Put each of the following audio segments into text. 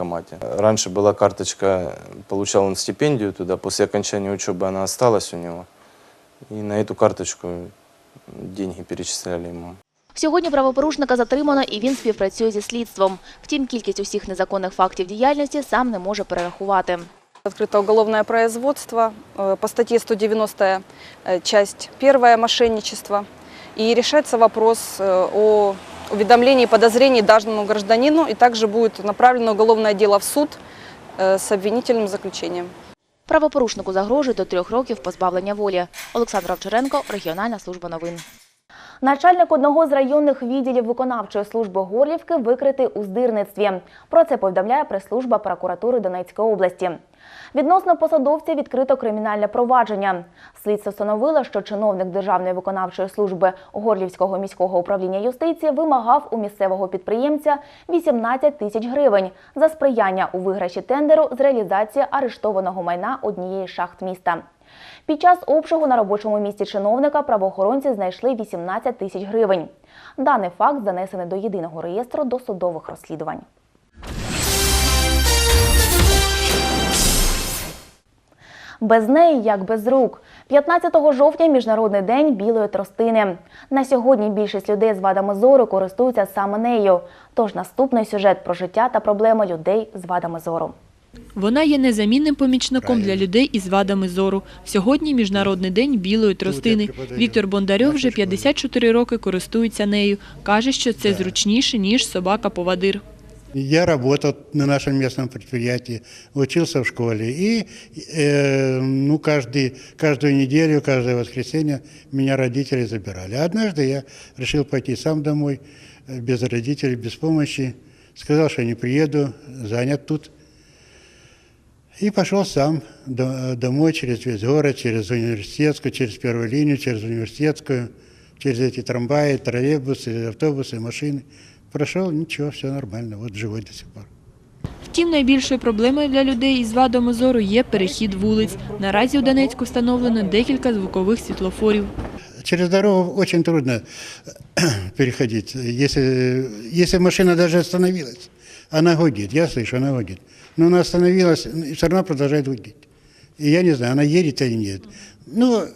военкомате. Раньше была карточка, получал он стипендию туда, после окончания учебы она осталась у него. И на эту карточку деньги перечисляли ему. Сьогодні правопорушника затримано і він співпрацює зі слідством. Втім, кількість усіх незаконних фактів діяльності сам не може перерахувати. Открыто уголовное производство э, по статье 190, э, часть 1 мошенничество. И решается вопрос э, о уведомлении подозрений данному гражданину. И также будет направлено уголовное дело в суд э, с обвинительным заключением. Правопорушнику загрожує до трьох років позбавлення волі. Олександр Овчаренко, регіональна служба новин. Начальник одного з районних відділів виконавчої служби Горлівки викритий у здирництві. Про це повідомляє прес-служба прокуратури Донецької області. Відносно посадовця відкрито кримінальне провадження. Слідство встановило, що чиновник Державної виконавчої служби Горлівського міського управління юстиції вимагав у місцевого підприємця 18 тисяч гривень за сприяння у виграші тендеру з реалізації арештованого майна однієї шахт міста. Під час обшугу на робочому місці чиновника правоохоронці знайшли 18 тисяч гривень. Даний факт занесений до єдиного реєстру досудових розслідувань. Без неї як без рук. 15 жовтня міжнародний день білої тростини. На сьогодні більшість людей з вадами зору користуються саме нею. Тож наступний сюжет про життя та проблеми людей з вадами зору. Вона є незамінним помічником для людей із вадами зору. Сьогодні Міжнародний день білої тростини. Віктор Бондарьов вже 54 роки користується нею. Каже, що це зручніше, ніж собака-повадир. Я работал на нашем местном предприятии, учился в школе. И э, ну, каждый, каждую неделю, каждое воскресенье меня родители забирали. А однажды я решил пойти сам домой, э, без родителей, без помощи. Сказал, что не приеду, занят тут. И пошел сам до- домой через весь город, через университетскую, через первую линию, через университетскую, через эти трамваи, троллейбусы, автобусы, машины. Прошел, ничего, все нормально, вот живой до сих пор. Втім, найбільшою проблемою для людей із вадами зору є перехід вулиць. Наразі у Донецьку встановлено декілька звукових світлофорів. Через дорогу очень трудно переходить. Если, если машина даже остановилась, она гудит, я слышу, она гудит. Но она остановилась, и все равно продолжает гудеть. И я не знаю, она едет или нет. Ну,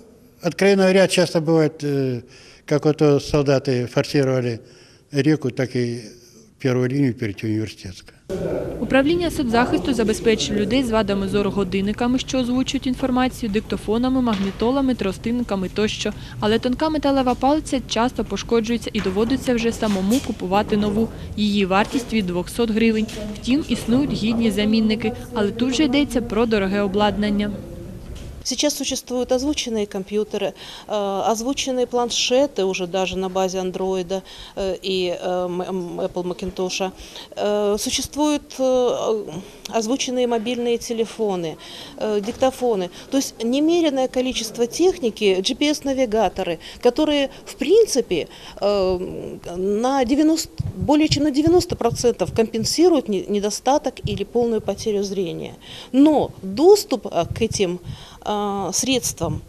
откровенно говоря, часто бывает, э, как вот то солдаты форсировали реку, так и первую линию перейти университетскую. Управління соцзахисту забезпечує людей з вадами зору годинниками, що озвучують інформацію, диктофонами, магнітолами, тростинниками тощо. Але тонка металева палиця часто пошкоджується і доводиться вже самому купувати нову. Її вартість від 200 гривень. Втім, існують гідні замінники, але тут же йдеться про дороге обладнання. Сейчас существуют озвученные компьютеры, э, озвученные планшеты уже даже на базе андроида э, и э, Apple Macintosh. Существуют озвученные мобильные телефоны, диктофоны. То есть немеренное количество техники, GPS-навигаторы, которые в принципе на 90, более чем на 90% компенсируют не- недостаток или полную потерю зрения. Но доступ к этим средствам,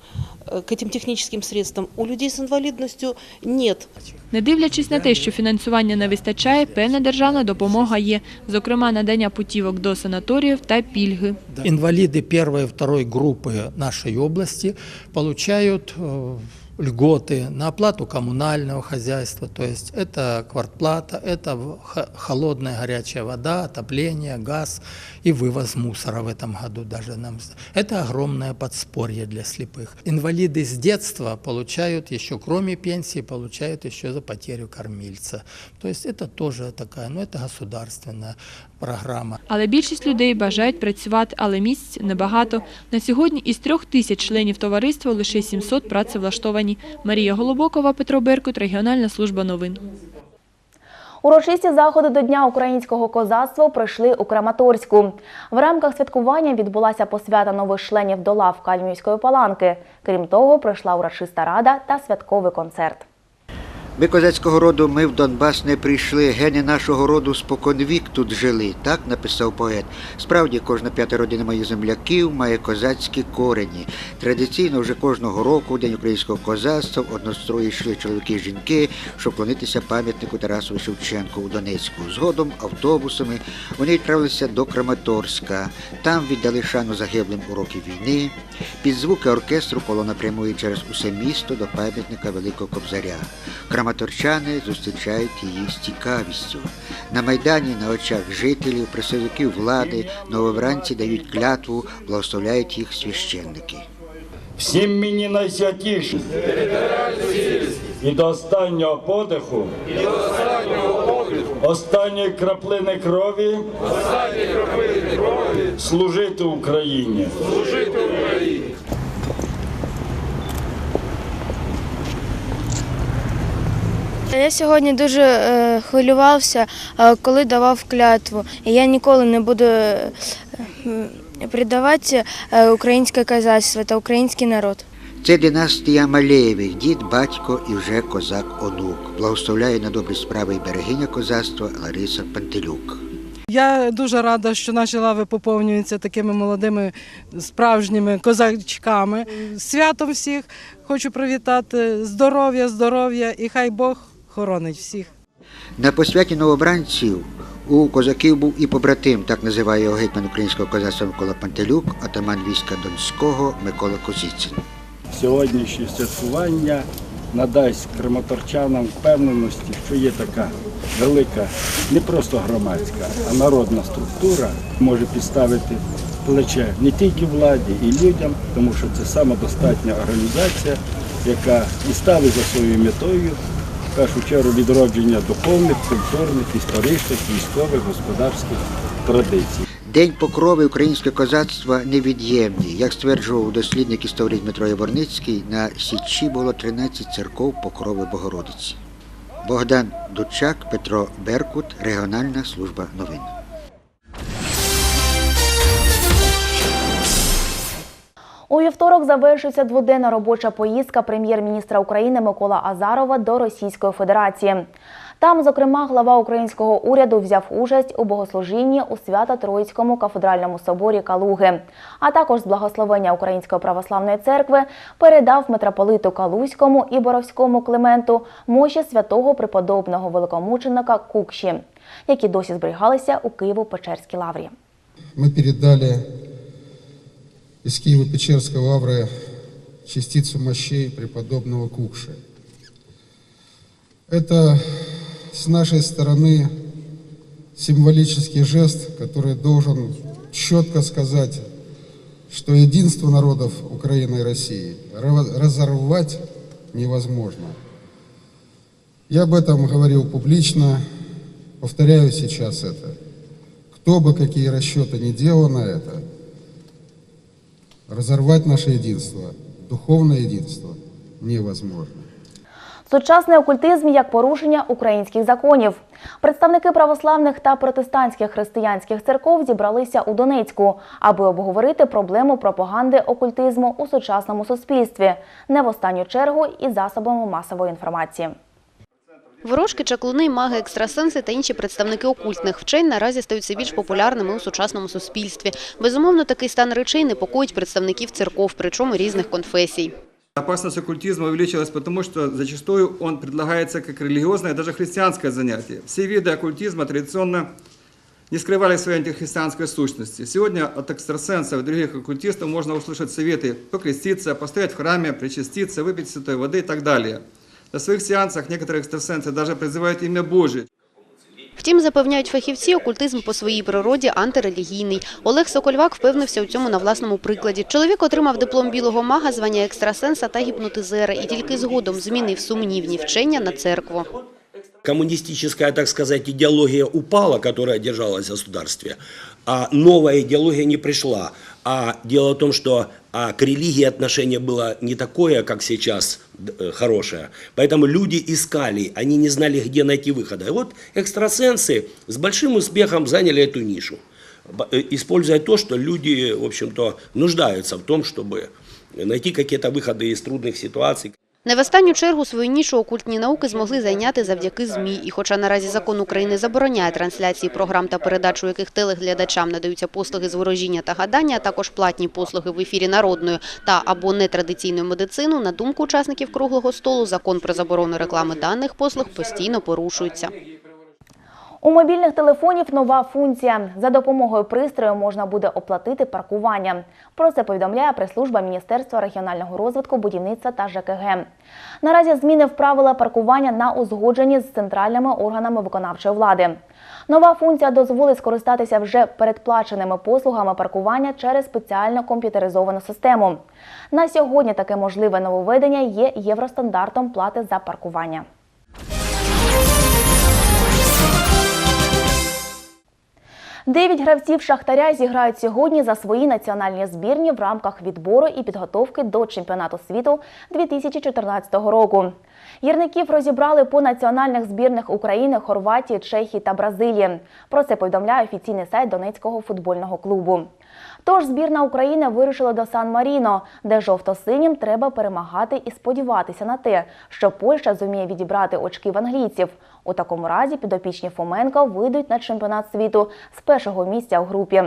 э, к этим техническим средствам у людей с инвалидностью нет. Не дивлячись на те, що фінансування не вистачає, певна державна допомога є, зокрема надання путівок до санаторіїв та пільги. Инвалиды первой и второй группы нашей области получают э, льготы на оплату коммунального хозяйства, то есть это квартплата, это в- х- холодная горячая вода, отопление, газ и вывоз мусора в этом году даже нам. с- Это огромное подспорье для слепых. Инвалиды с детства получают еще, кроме пенсии, получают еще за потерю кормильца. То есть это тоже такая, ну это государственная программа. Але більшість людей бажають працювати, але місць небагато. На сьогодні із трьох тисяч членів товариства лише 700 працевлаштовані. Марія Голобокова, Петро Беркут, регіональна служба новин. Урочисті заходи до Дня українського козацтва пройшли у Краматорську. В рамках святкування відбулася посвята нових членів до лав Кальмівської паланки. Крім того, пройшла урочиста рада та святковий концерт. Ми козацького роду, ми в Донбас не прийшли. Гени нашого роду споконвік тут жили. Так написав поет. Справді, кожна п'ята родина моїх земляків має козацькі корені. Традиційно вже кожного року, у День українського козацтва, в однострої йшли чоловіки і жінки, щоб вклонитися пам'ятнику Тарасу Шевченку у Донецьку. Згодом автобусами вони відправилися до Краматорська. Там віддали шану загиблим у роки війни. Під звуки оркестру колона прямує через усе місто до пам'ятника Великого Кобзаря. Краматорчани зустрічають її з цікавістю. На майдані на очах жителів, представників влади, новобранці дають клятву, благословляють їх священники. Всім мені найсвятіше. І до останнього подиху. Останньої краплини крові. Служити Україні. Я сьогодні дуже е, хвилювався, е, коли давав клятву. Я ніколи не буду е, предавати е, українське козацтво та український народ. Це династія Малеєвих, дід, батько і вже козак онук. Благословляє на добрі справи і берегиня козацтва Лариса Пантелюк. Я дуже рада, що наші лави поповнюються такими молодими справжніми козачками. Святом всіх хочу привітати. Здоров'я, здоров'я і хай Бог хоронить всіх. На посвяті новобранців у козаків був і побратим, так називає його гетьман українського козацтва Микола Пантелюк, атаман війська Донського Микола Козіцин. Сьогоднішнє святкування надасть краматорчанам впевненості, що є така велика, не просто громадська, а народна структура може підставити плече не тільки владі і людям, тому що це самодостатня організація, яка і ставить за своєю метою в першу чергу відродження духовних, культурних, історичних, військових, господарських традицій. День покрови українського козацтва невід'ємний. Як стверджував дослідник історії Дмитро Яворницький, на Січі було 13 церков покрови Богородиці. Богдан Дучак, Петро Беркут, Регіональна служба новин. У вівторок завершиться дводенна робоча поїздка прем'єр-міністра України Микола Азарова до Російської Федерації. Там, зокрема, глава українського уряду взяв участь у богослужінні у Свято-Троїцькому кафедральному соборі Калуги, а також з благословення Української православної церкви передав митрополиту Калузькому і Боровському Клименту мощі святого преподобного великомученика Кукші, які досі зберігалися у Києво-Печерській лаврі. мы передали из Киево-Печерской лавры частицу мощей преподобного Кукши. Это с нашей стороны символический жест, который должен четко сказать, что единство народов Украины и России ра- разорвать невозможно. Я об этом говорил публично, повторяю сейчас это. Кто бы какие расчеты ни делал на это, разорвать наше единство, духовное единство невозможно. Сучасний окультизм як порушення українських законів. Представники православних та протестантських християнських церков зібралися у Донецьку, аби обговорити проблему пропаганди окультизму у сучасному суспільстві, не в останню чергу і засобами масової інформації. Ворожки, чаклуни, маги, екстрасенси та інші представники окультних вчень наразі стають все більш популярними у сучасному суспільстві. Безумовно, такий стан речей непокоїть представників церков, причому різних конфесій. Опасность оккультизма увеличилась потому, что зачастую он предлагается как религиозное, даже христианское занятие. Все виды оккультизма традиционно не скрывали своей антихристианской сущности. Сегодня от экстрасенсов и других оккультистов можно услышать советы покреститься, постоять в храме, причаститься, выпить святой воды и так далее. На своих сеансах некоторые экстрасенсы даже призывают имя Божие, Втім, запевняють фахівці, окультизм по своїй природі антирелігійний. Олег Сокольвак впевнився у цьому на власному прикладі. Чоловік отримав диплом білого мага, звання екстрасенса та гіпнотизера і тільки згодом змінив сумнівні вчення на церкву. коммунистическая, так сказать, идеология упала, которая держалась в государстве, а новая идеология не пришла. А дело в том, что а, к религии отношение было не такое, как сейчас, э, хорошее. Поэтому люди искали, они не знали, где найти выхода. И вот экстрасенсы с большим успехом заняли эту нишу, э, используя то, что люди, в общем-то, нуждаются в том, чтобы найти какие-то выходы из трудных ситуаций. Не в останню чергу свою нішу окультні науки змогли зайняти завдяки ЗМІ. І хоча наразі закон України забороняє трансляції програм та передач, у яких телеглядачам надаються послуги з ворожіння та гадання, а також платні послуги в ефірі народної та або нетрадиційної медицини, на думку учасників круглого столу, закон про заборону реклами даних послуг постійно порушується. У мобільних телефонів нова функція. За допомогою пристрою можна буде оплатити паркування. Про це повідомляє прес-служба Міністерства регіонального розвитку, будівництва та ЖКГ. Наразі зміни в правила паркування на узгодженні з центральними органами виконавчої влади. Нова функція дозволить скористатися вже передплаченими послугами паркування через спеціально комп'ютеризовану систему. На сьогодні таке можливе нововведення є євростандартом плати за паркування. Дев'ять гравців Шахтаря зіграють сьогодні за свої національні збірні в рамках відбору і підготовки до чемпіонату світу 2014 року. Гірників розібрали по національних збірних України, Хорватії, Чехії та Бразилії. Про це повідомляє офіційний сайт Донецького футбольного клубу. Тож збірна України вирушила до Сан-Маріно, де жовто-синім треба перемагати і сподіватися на те, що Польща зуміє відібрати очки в англійців. У такому разі підопічні Фоменко вийдуть на чемпіонат світу з першого місця у групі.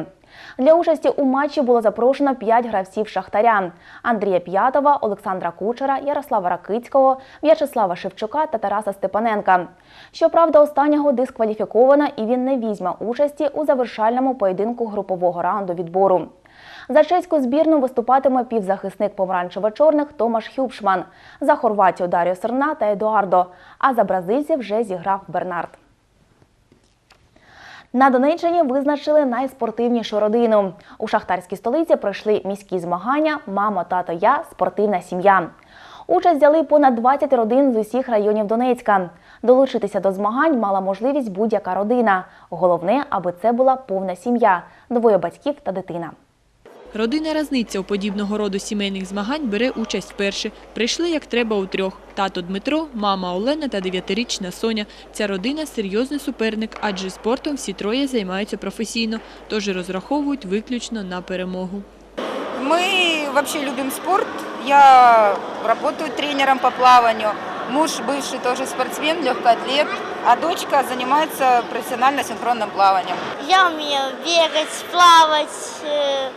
Для участі у матчі було запрошено п'ять гравців Шахтаря: Андрія П'ятова, Олександра Кучера, Ярослава Ракицького, В'ячеслава Шевчука та Тараса Степаненка. Щоправда, останнього дискваліфіковано і він не візьме участі у завершальному поєдинку групового раунду відбору. За чеську збірну виступатиме півзахисник помаранчево-чорних Томаш Хюбшман, за Хорватію Даріо Серна та Едуардо, а за бразильців вже зіграв Бернард. На Донеччині визначили найспортивнішу родину. У шахтарській столиці пройшли міські змагання Мамо, тато, я спортивна сім'я. Участь взяли понад 20 родин з усіх районів Донецька. Долучитися до змагань мала можливість будь-яка родина. Головне, аби це була повна сім'я двоє батьків та дитина. Родина Разниця у подібного роду сімейних змагань бере участь вперше. Прийшли як треба у трьох. Тато Дмитро, мама Олена та дев'ятирічна Соня. Ця родина – серйозний суперник, адже спортом всі троє займаються професійно, тож і розраховують виключно на перемогу. Мы вообще любим спорт. Я работаю тренером по плаванию. Муж бывший тоже спортсмен, легкоатлет, а дочка занимается профессионально синхронным плаванием. Я умею бегать, плавать, э, м,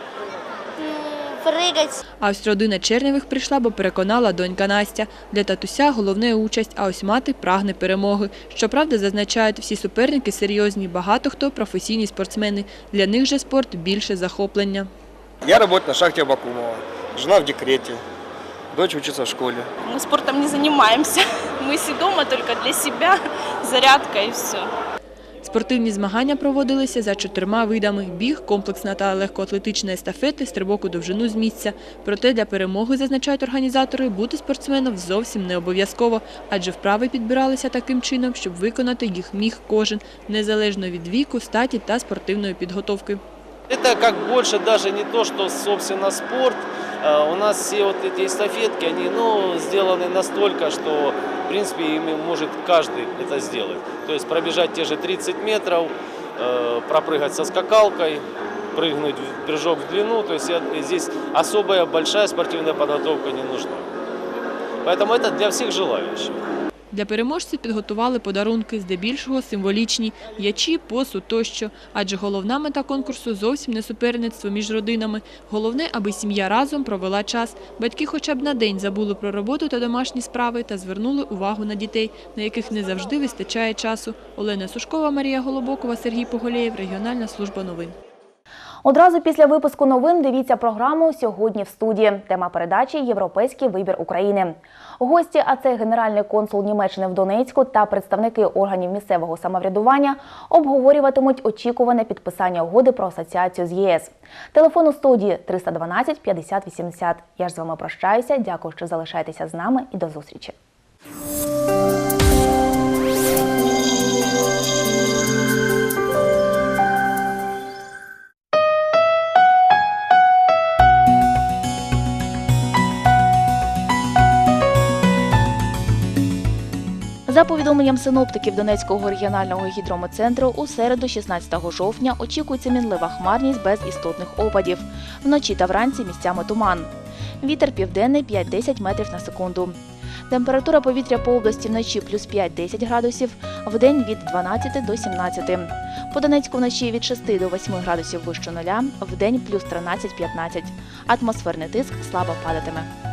прыгать. А ось родина Черневих прийшла, бо переконала донька Настя. Для татуся головне участь, а ось мати прагне перемоги. Щоправда, зазначають, всі суперники серйозні, багато хто професійні спортсмени. Для них же спорт більше захоплення. Я работаю на шахте Абакумова. Жена в декрете. Дочь учится в школе. Мы спортом не занимаемся. Мы си дома только для себя, зарядка и все. Спортивні змагання проводилися за чотирма видами – біг, комплексна та легкоатлетична естафети, стрибок у довжину з місця. Проте для перемоги, зазначають організатори, бути спортсменом зовсім не обов'язково, адже вправи підбиралися таким чином, щоб виконати їх міг кожен, незалежно від віку, статі та спортивної підготовки. Это как больше даже не то, что собственно спорт. Э, У нас все вот эти эстафетки, они ну, сделаны настолько, что в принципе ими может каждый это сделать. То есть пробежать те же 30 метров, э, пропрыгать со скакалкой, прыгнуть в прыжок в длину. То есть здесь особая большая спортивная подготовка не нужна. Поэтому это для всех желающих. Для переможців підготували подарунки, здебільшого символічні – ячі, посуд тощо. Адже головна мета конкурсу зовсім не суперництво між родинами. Головне, аби сім'я разом провела час. Батьки хоча б на день забули про роботу та домашні справи та звернули увагу на дітей, на яких не завжди вистачає часу. Олена Сушкова, Марія Голобокова, Сергій Поголєєв, Регіональна служба новин. Одразу після випуску новин дивіться програму Сьогодні в студії. Тема передачі Європейський вибір України. Гості, а це генеральний консул Німеччини в Донецьку та представники органів місцевого самоврядування обговорюватимуть очікуване підписання угоди про асоціацію з ЄС. Телефон у студії 312 50 80. Я ж з вами прощаюся. Дякую, що залишаєтеся з нами і до зустрічі. Повідомленням синоптиків Донецького регіонального гідрометцентру, у середу, 16 жовтня, очікується мінлива хмарність без істотних опадів. Вночі та вранці місцями туман. Вітер південний 5-10 метрів на секунду. Температура повітря по області вночі плюс 5-10 градусів, вдень від 12 до 17. По Донецьку вночі від 6 до 8 градусів вище нуля, вдень плюс 13-15. Атмосферний тиск слабо падатиме.